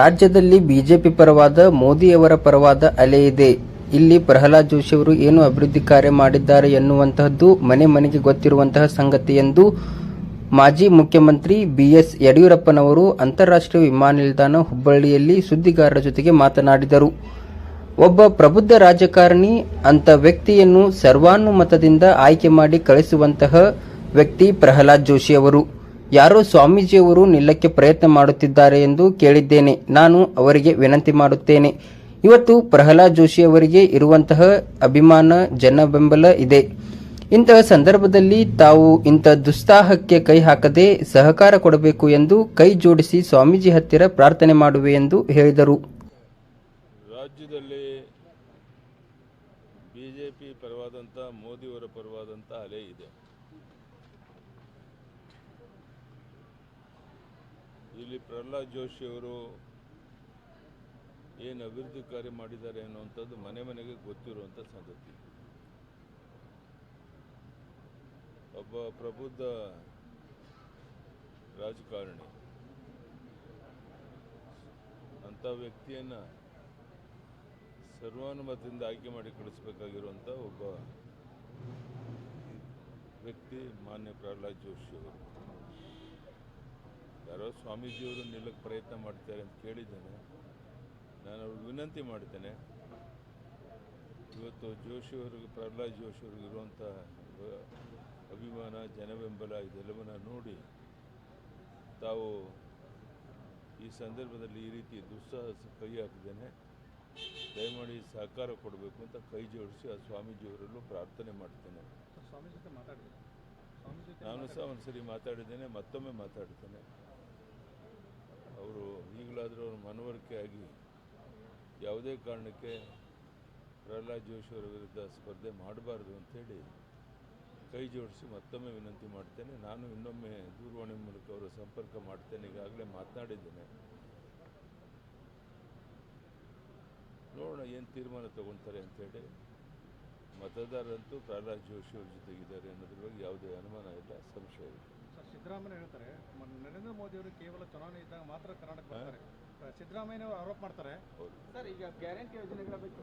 ರಾಜ್ಯದಲ್ಲಿ ಬಿಜೆಪಿ ಪರವಾದ, ಮೋದಿಯವರ ಪರವಾದ ಅಲೆ ಇದೆ. ಇಲ್ಲಿ ಪ್ರಹ್ಲಾದ್ ಜೋಶಿ ಅವರು ಏನು ಅಭಿವೃದ್ಧಿ ಕಾರ್ಯ ಮಾಡಿದ್ದಾರೆ ಎನ್ನುವಂತಹದ್ದು ಮನೆ ಮನೆಗೆ ಗೊತ್ತಿರುವಂತಹ ಸಂಗತಿ ಎಂದು ಮಾಜಿ ಮುಖ್ಯಮಂತ್ರಿ ಬಿಎಸ್ ಯಡಿಯೂರಪ್ಪನವರು ಅಂತಾರಾಷ್ಟ್ರೀಯ ವಿಮಾನ ನಿಲ್ದಾಣ ಹುಬ್ಬಳ್ಳಿಯಲ್ಲಿ ಸುದ್ದಿಗಾರರ ಜೊತೆಗೆ ಮಾತನಾಡಿದರು. ಒಬ್ಬ ಪ್ರಬುದ್ಧ ರಾಜಕಾರಣಿ ಅಂತ ವ್ಯಕ್ತಿಯನ್ನು ಸರ್ವಾನುಮತದಿಂದ ಆಯ್ಕೆ ಮಾಡಿ ಕಳಿಸುವಂತಹ ವ್ಯಕ್ತಿ ಪ್ರಹ್ಲಾದ್ ಜೋಶಿ ಅವರು. ಯಾರೋ ಸ್ವಾಮೀಜಿಯವರು ನಿಲ್ಲಕ್ಕೆ ಪ್ರಯತ್ನ ಮಾಡುತ್ತಿದ್ದಾರೆ ಎಂದು ಕೇಳಿದ್ದೇನೆ. ನಾನು ಅವರಿಗೆ ವಿನಂತಿ ಮಾಡುತ್ತೇನೆ. ಇವತ್ತು ಪ್ರಹ್ಲಾದ್ ಜೋಶಿ ಅವರಿಗೆ ಇರುವಂತಹ ಅಭಿಮಾನ ಜನ ಬೆಂಬಲ ಇದೆ. ಇಂತಹ ಸಂದರ್ಭದಲ್ಲಿ ತಾವು ಇಂಥ ದುಸ್ಸಾಹಕ್ಕೆ ಕೈ ಹಾಕದೆ ಸಹಕಾರ ಕೊಡಬೇಕು ಎಂದು ಕೈ ಜೋಡಿಸಿ ಸ್ವಾಮೀಜಿ ಹತ್ತಿರ ಪ್ರಾರ್ಥನೆ ಮಾಡುವೆ ಎಂದು ಹೇಳಿದರು. ರಾಜ್ಯದಲ್ಲಿ ಬಿಜೆಪಿ ಪರವಾದಂಥ, ಮೋದಿಯವರ ಪರವಾದಂಥ ಅಲೆ ಇದೆ. ಇಲ್ಲಿ ಪ್ರಹ್ಲಾದ್ ಜೋಶಿ ಅವರು ಏನು ಅಭಿವೃದ್ಧಿ ಕಾರ್ಯ ಮಾಡಿದ್ದಾರೆ ಅನ್ನುವಂಥದ್ದು ಮನೆ ಮನೆಗೆ ಗೊತ್ತಿರುವಂಥ ಸಂಗತಿ. ಒಬ್ಬ ಪ್ರಬುದ್ಧ ರಾಜಕಾರಣಿ. ಅಂಥ ವ್ಯಕ್ತಿಯನ್ನು ಸರ್ವಾನುಮತದಿಂದ ಆಯ್ಕೆ ಮಾಡಿ ಕಳಿಸ್ಬೇಕಾಗಿರುವಂಥ ಒಬ್ಬ ವ್ಯಕ್ತಿ ಮಾನ್ಯ ಪ್ರಹ್ಲಾದ್ ಜೋಶಿ ಅವರು. ಸ್ವಾಮೀಜಿಯವರು ನಿಲ್ಲಕ್ಕೆ ಪ್ರಯತ್ನ ಮಾಡ್ತಾರೆ ಅಂತ ಕೇಳಿದ್ದೇನೆ. ನಾನು ಅವ್ರಿಗೆ ವಿನಂತಿ ಮಾಡ್ತೇನೆ. ಇವತ್ತು ಜೋಶಿ ಅವ್ರಿಗೆ ಪ್ರಹ್ಲಾದ್ ಜೋಶಿ ಅವ್ರಿಗೆ ಇರುವಂಥ ಅಭಿಮಾನ ಜನಬೆಂಬಲ ಇದೆಲ್ಲವನ್ನ ನೋಡಿ ತಾವು ಈ ಸಂದರ್ಭದಲ್ಲಿ ಈ ರೀತಿ ದುಸ್ಸಾಹಸ ಕೈ ಹಾಕಿದ್ದೇನೆ. ದಯಮಾಡಿ ಸಹಕಾರ ಕೊಡಬೇಕು ಅಂತ ಕೈ ಜೋಡಿಸಿ ಆ ಸ್ವಾಮೀಜಿಯವರಲ್ಲೂ ಪ್ರಾರ್ಥನೆ ಮಾಡ್ತೇನೆ. ನಾನು ಸಹ ಒಂದ್ಸರಿ ಮಾತಾಡಿದ್ದೇನೆ ಮತ್ತೊಮ್ಮೆ ಮಾತಾಡ್ತೇನೆ. ಅವರು ಈಗಲಾದರೂ ಅವ್ರ ಮನವರಿಕೆ ಆಗಿ ಯಾವುದೇ ಕಾರಣಕ್ಕೆ ಪ್ರಹ್ಲಾದ್ ಜೋಶಿ ಅವರ ವಿರುದ್ಧ ಸ್ಪರ್ಧೆ ಮಾಡಬಾರ್ದು ಅಂಥೇಳಿ ಕೈ ಜೋಡಿಸಿ ಮತ್ತೊಮ್ಮೆ ವಿನಂತಿ ಮಾಡ್ತೇನೆ. ನಾನು ಇನ್ನೊಮ್ಮೆ ದೂರವಾಣಿ ಮೂಲಕ ಅವರ ಸಂಪರ್ಕ ಮಾಡ್ತೇನೆ. ಈಗಾಗಲೇ ಮಾತನಾಡಿದ್ದೇನೆ. ನೋಡೋಣ ಏನು ತೀರ್ಮಾನ ತಗೊಳ್ತಾರೆ ಅಂಥೇಳಿ. ಮತದಾರರಂತೂ ಪ್ರಹ್ಲಾದ್ ಜೋಶಿ ಅವ್ರ ಜೊತೆಗಿದ್ದಾರೆ ಅನ್ನೋದ್ರ ಬಗ್ಗೆ ಯಾವುದೇ ಅನುಮಾನ ಇಲ್ಲ, ಸಂಶಯ ಇಲ್ಲ. ಸಿದ್ದರಾಮಯ್ಯ ಹೇಳ್ತಾರೆ ನರೇಂದ್ರ ಮೋದಿ ಅವರು ಕೇವಲ ಚುನಾವಣೆ ಇದ್ದಾಗ ಮಾತ್ರ ಕರ್ನಾಟಕ ಬರ್ತಾರೆ. ಸಿದ್ದರಾಮಯ್ಯ ಅವರು ಆರೋಪ ಮಾಡ್ತಾರೆ. ಸರ್ ಈಗ ಗ್ಯಾರಂಟಿ ಯೋಜನೆಗಳ ಬಗ್ಗೆ